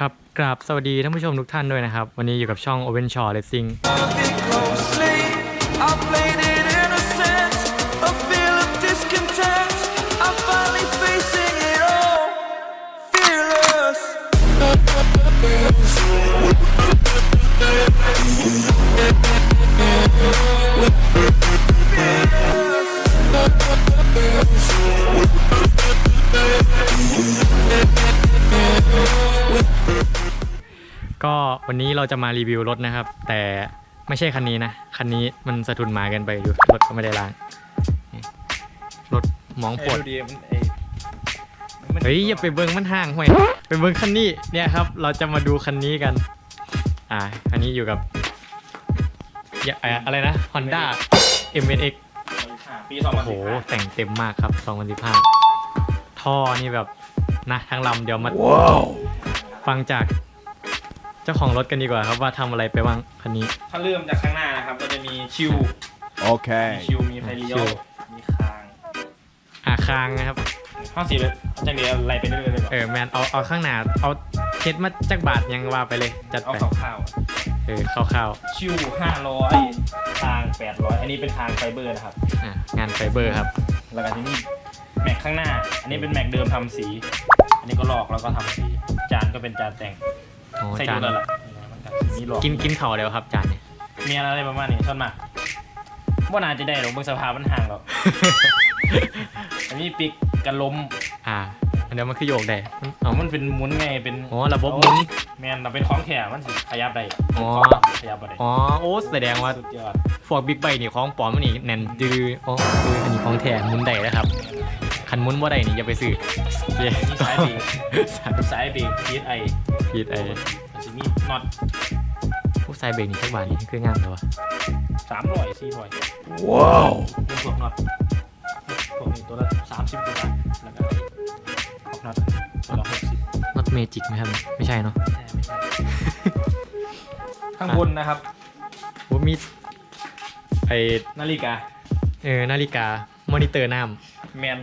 ครับกราบสวัสดีท่านผู้ชมทุกท่านด้วยนะครับ วันนี้อยู่กับช่อง Open Shaw Racing ก็วันนี้เราจะมารีวิวรถนะครับ แต่ไม่ใช่คันนี้นะ คันนี้มันสะทุนหมาเกันไปอยู่รถก็ไม่ได้ล้างนี่รถมองปวดดูดีมันเอ้มันเฮ้ยอย่าไปเบิ้งมันห่างห่วยไปเบิ้งคันนี้เนี่ยครับ เราจะมาดูคันนี้กัน อ่าคันนี้อยู่กับอย่าอ่าอะไรนะ Honda m n x ปีสองพัโอ้นโหสิบห้าแต่งเต็มมากครับ 2015 ท่อนี่แบบนะทั้งลำเดี๋ยวมาฟังจากเจ้าของรถกันดีกว่าครับว่าทำอะไรไปบ้างคันนี้ ถ้าเริ่มจากข้างหน้านะครับก็จะมีชิว มี Okay. ชิว มีไฟเลี้ยชิว ว มีคางอาคางนะครับ ห้องสีเลยจังเดียวไล่ไปเรื่อยๆเลยก่อนเออแมนเอาเอาข้างหน้าเอาเช็ดมาจากบาทยังว่าไปเลย จัดเอาไปข้าวเออคร่าวๆชิวห้าร้อยคางแปดร้อยอันนี้เป็นคางไฟเบอร์นะครับ ๆอะงานไฟเบอร์ครับ แล้วก็ที่นี่แม็กข้างหน้า อันนี้เป็นแม็กเดิมทำสี อันนี้ก็ลอกแล้วก็ทำสี จานก็เป็นจานแต่ง โอ้ใส่จาดูนแล้วล่ะมันก็มีหลอกกินกินเข่าวเดียวครับจานเนี่ย มีอะไรประมาณนี้ส่วนมากว่าน่าจะได้หรอกเบิ่งสภาพมันห่างหรอกอันนี้ปิกกันล้มอ่าอันเดียวมันคือโยกได้มันอ๋อเอามันเป็นหมุนไงเป็นอ๋อระบบหมุน แมนเราเป็นของแถมมันสิขยับได้อ๋อ ขยับได้อ๋อโอ้แสดงว่าสุดยอดพวกบิ๊กไบค์นี่ของปลอมมันนี่แน่นดื้ออ๋อคืออันนี้ของแท้หมุนได้นะครับ คันหมุนว่าได้นี่อย่าไปซื้อเย้มีสายเบรกสายสายเบรกพีทไอพีดไอ้มันจะมีน็อตผู้สายเบรกนี่สักบาทนี่คืองามเลยวะสามร้อยสี่ร้อย Wow. เป็นพวกน็อตพวกนี้ตัวละสามสิบกว่าบาทแล้วก็พวกน็อตตัวละหกสิบน็อตเมจิกไหมครับ ไม่ใช่เนาะใช่ไม่ใช่ข้างบนนะครับว่ามีไอนาฬิกา เออ นาฬิกามอนิเตอร์น้ แมน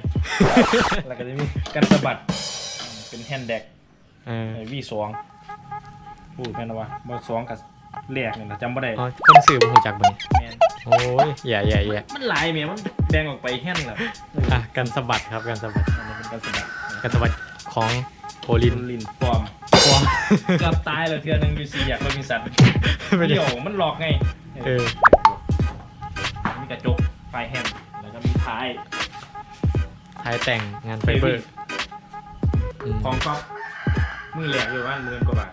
แล้วก็จะมีกันสะบัด เป็นแฮนด์แดกำเออวีสองพูดแม่นว่าบอสองกับแรกเนี่ยนะจำไม่ได้อ๋อคนสื่อบ่หูจักบ่นี่แมนโอ้ยแย่แย่แย่มันหลายเมียมันแดงออกไปแห้งแล้วอะกันสะบัดครับกันสะบัดอันนี้เป็นกันสะบัดกันสะบัดของโอลินลินปลอมปลอมเกือบตายเลยเทือหนึงอยู่สี่อยากเป็นมีสัตว์ไม่ได้เดี่ยวมันหลอกไงเออมีกระจกไฟแฮนด์แล้วก็มีท้ายท้ายแต่งงานไฟเบอร์อืมของก๊อฟมือแหลกอยู่บ้านหมื่นกว่าบาท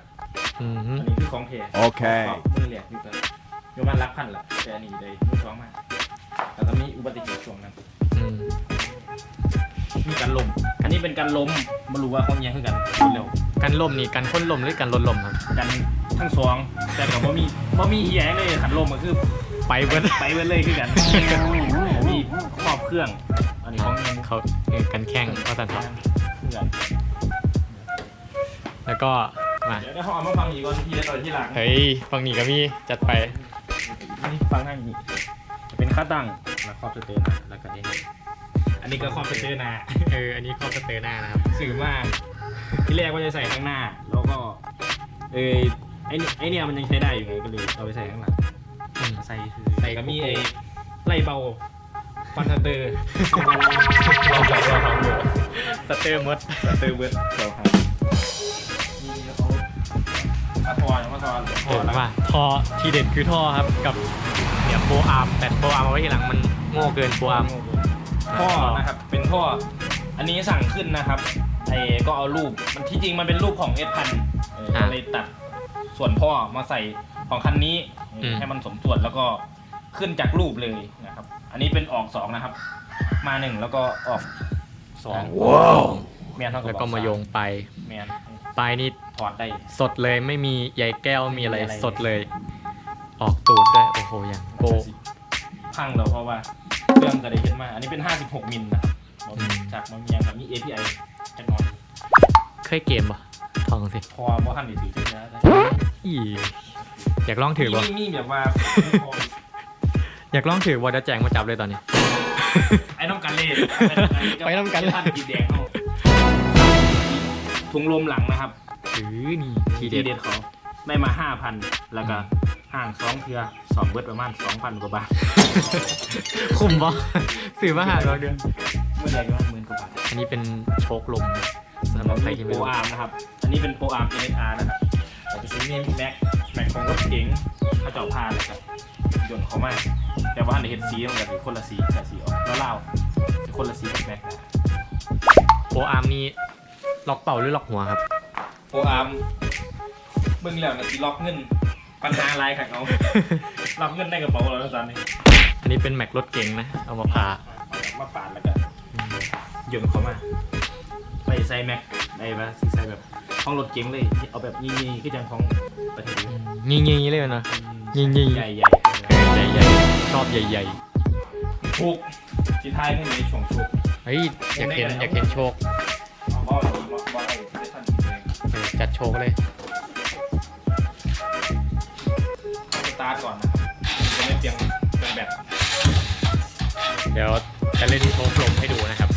อืมอันนี้คือของแท้โอเค ของก๊อฟมือแหลกอยู่กันอยู่บ้านรักพันแหละแต่อันนี้เลยมือสองมาแต่ก็มีอุบัติเหตุช่วงนั้น อืมมีการลมอันนี้เป็นการล้มไม่รู้ว่าเขาแย่งคือกันเร็วกันลมนี่กันค้นลมหรือกันลดลมครับ กันทั้งสองแต่กับว่ามีว่ามีเฮียเลยขันลมก็คือ ไปเบิดไปเว้นเลยคือกัน มีครอบเครื่อง อันนี้ของยังเขาเออกันแข้งก็สันทอเครื่องแล้วก็มาเดี๋ยวได้เขาเอามาฟังอีกก่อนทีละตอนที่หลังเฮ้ยฝั่งนี้ก็มีจัดไปนี่ฟังให้อีกจะเป็นค่าตั้งแล้วครอบสเตอร์หนะแล้วก็เองอันนี้ก็ครอบสเตอร์หนะเอออันนี้ข้อสเตอร์หน้านะครับสื่อมากที่แรกว่าจะใส่ข้างหน้า แล้วก็เออไอ้นี่ไอ้เนี่ยมันยังใช้ได้อยู่ไงก็เลยเอาไปใส่ข้างหลังอืมใส่คือใส่ก็มีไอ้ไล่เบา ฟันสเตอร์เราไปเราทำอยู่สเตอร์มดสเตอร์เวิร์ดเราครับมีเขามาทอนมาทอนโอ้ว่าท่อทีเด็ดคือท่อครับกับเนี่ยโปรอาร์มแต่โปรอาร์มเอาไว้ทีหลังมันโง่เกินโปรอาร์มท่อนะครับเป็นท่ออันนี้สั่งขึ้นนะครับไอ้ก็เอารูปมันที่จริงมันเป็นรูปของเอสพันเลยตัดส่วนพ่อมาใส่ของคันนี้ให้มันสมส่วนแล้วก็ขึ้นจากรูปเลยนะครับ อันนี้เป็นออกสองนะครับ มาหนึ่งแล้วก็ออกสอง Wow. แมนเท่ากับแล้วก็มาโยงไปแมนปลายนี่ถอดได้สดเลยไม่มีใยแก้วมีอะไรไม่มีอะไรสดเลย ออกตูดด้วยโอ้โหอย่างโกพังแล้วเพราะว่าเครื่องก็ได้เห็นมาอันนี้เป็น 56 มิลนะครับอืมจากมันมีอย่างครับมี API แน่นอนเคยเกมปะทองสิพอว่าหันดีถือจังนะอีอยากลองถือปะมีมีแบบว่า อยากลองถือวอจะแจงมาจับเลยตอนนี้ ไอ้น้องกันเล่ไปน้ำกันเล่ท่านกีแดงเขาถุงลมหลังนะครับถือนี่ทีทีเด็ดเด็ดเขาได้มาห้าพันแล้วก็ห่างสองเทือสองเบิดประมาณสองพันกว่าบาทคุ้มปะสื่อมาหาเราเดือนเมื่อไหร่ก็หมื่นกว่าบาทอันนี้เป็นโชคลมนะสำหรับใครที่โปไม่รรู้อาร์มนะครับ อันนี้เป็นโปรอาร์ม NSR นะครับแต่ไปซื้อนี่แม็กแม็กของรถเก๋งเขาเจาะผ้าเลยครับยนต์เขามา แต่ว่าในเห็ดสีมันจะเป็นคนละสีแต่สีออกแล้วเล่าเป็นคนละสีกับแม็กนะโปรอาร์มนี่ล็อกเป่าหรือล็อกหัวครับโปรอาร์มมึงแล้วนะสีล็อกเงินปัญหาอะไรขัดเอาล็อกเงินในกระเป๋าเราแล้วตอนนี้อันนี้เป็นแม็กรถเก๋งนะ เอามาผ่ามาปาดแล้วก็ยนต์เขามาไปใส่แม็กได้ปะสีใส่แบบห้องรถเก๋งเลย เอาแบบยี่ๆคือจังของประเทศนี้ยิงยิงๆเลยนะยิงๆใหญ่ๆใหญ่ใหญ่ๆ ชอบใหญ่ถูกที่ท้ายไม่มีช่วงชุกๆเฮ้ยอยากเห็นอยากเห็นโชคเอาบอลบอลบอลไอ้ได้ทันทีเลยเออจัดโชคเลย สตาร์ทก่อนนะครับจะไม่เปลี่ยนเป็นแบบ เดี๋ยวจะเล่นโชคลมให้ดูนะครับ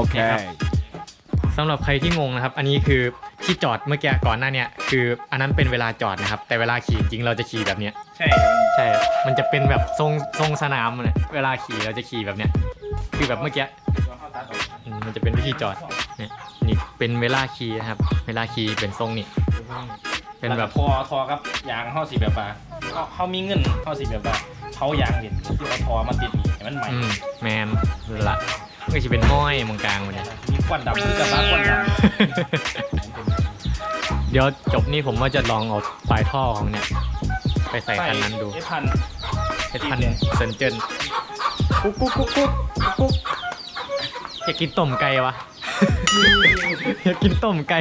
Okay. สำหรับใครที่งงนะครับ อันนี้คือที่จอดเมื่อกี้ก่อนหน้าเนี้ยคืออันนั้นเป็นเวลาจอดนะครับ แต่เวลาขี่จริงๆเราจะขี่แบบเนี้ยใช่ใช่ มันจะเป็นแบบทรงทรงสนามเลยเวลาขี่เราจะขี่แบบเนี้ยคือแบบเมื่อกี้ลองเข้าตาร์ทก่อนอืมมันจะเป็นวิธีจอดเนี่ยนี่เป็นเวลาขี่นะครับ เวลาขี่เป็นทรงนี่เป็นแบบล้วก็ทอทอครับยางเข้าสีแบบว่าเขาเขามีเงินเข้าสีแบบว่าเขายางเด่นที่เอาทอมาติดนี่ให้มันใหม่อืมแมนละ ก็จะเป็นห้อยมองกลางมันเนี่ยมีควันดำคือกับบ้าควันดำเดี๋ยวจบนี่ผมว่าจะลองเอาปลายท่อของเนี่ย ไปใส่คันนั้นดูไอ้พันเพชรพันธุ์เซนเจนกุ๊กกุ๊กกุ๊กกุ๊กกุ๊กอยากกินต้มไก่วะอยากกินต้มไก่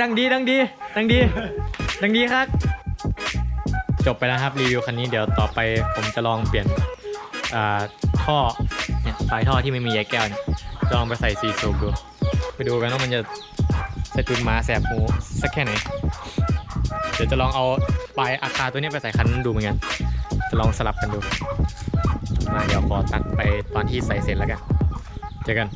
ดังดีดังดีดังดีดังดีครับ จบไปแล้วครับรีวิวคันนี้เดี๋ยวต่อไปผมจะลองเปลี่ยนอ่าท่อเนี่ยปลายท่อที่ไม่มีใยแก้วเนี่ยจะลองไปใส่ซีซูบดู ไปดูกันว่ามันจะสะดุดมาแสบหูสักแค่ไหน เดี๋ยวจะลองเอาปลายอาคาตัวนี้ไปใส่คันนั้นดูเหมือนกัน จะลองสลับกันดูมาเดี๋ยวขอตัดไปตอนที่ใส่เสร็จแล้วกัน เจอกัน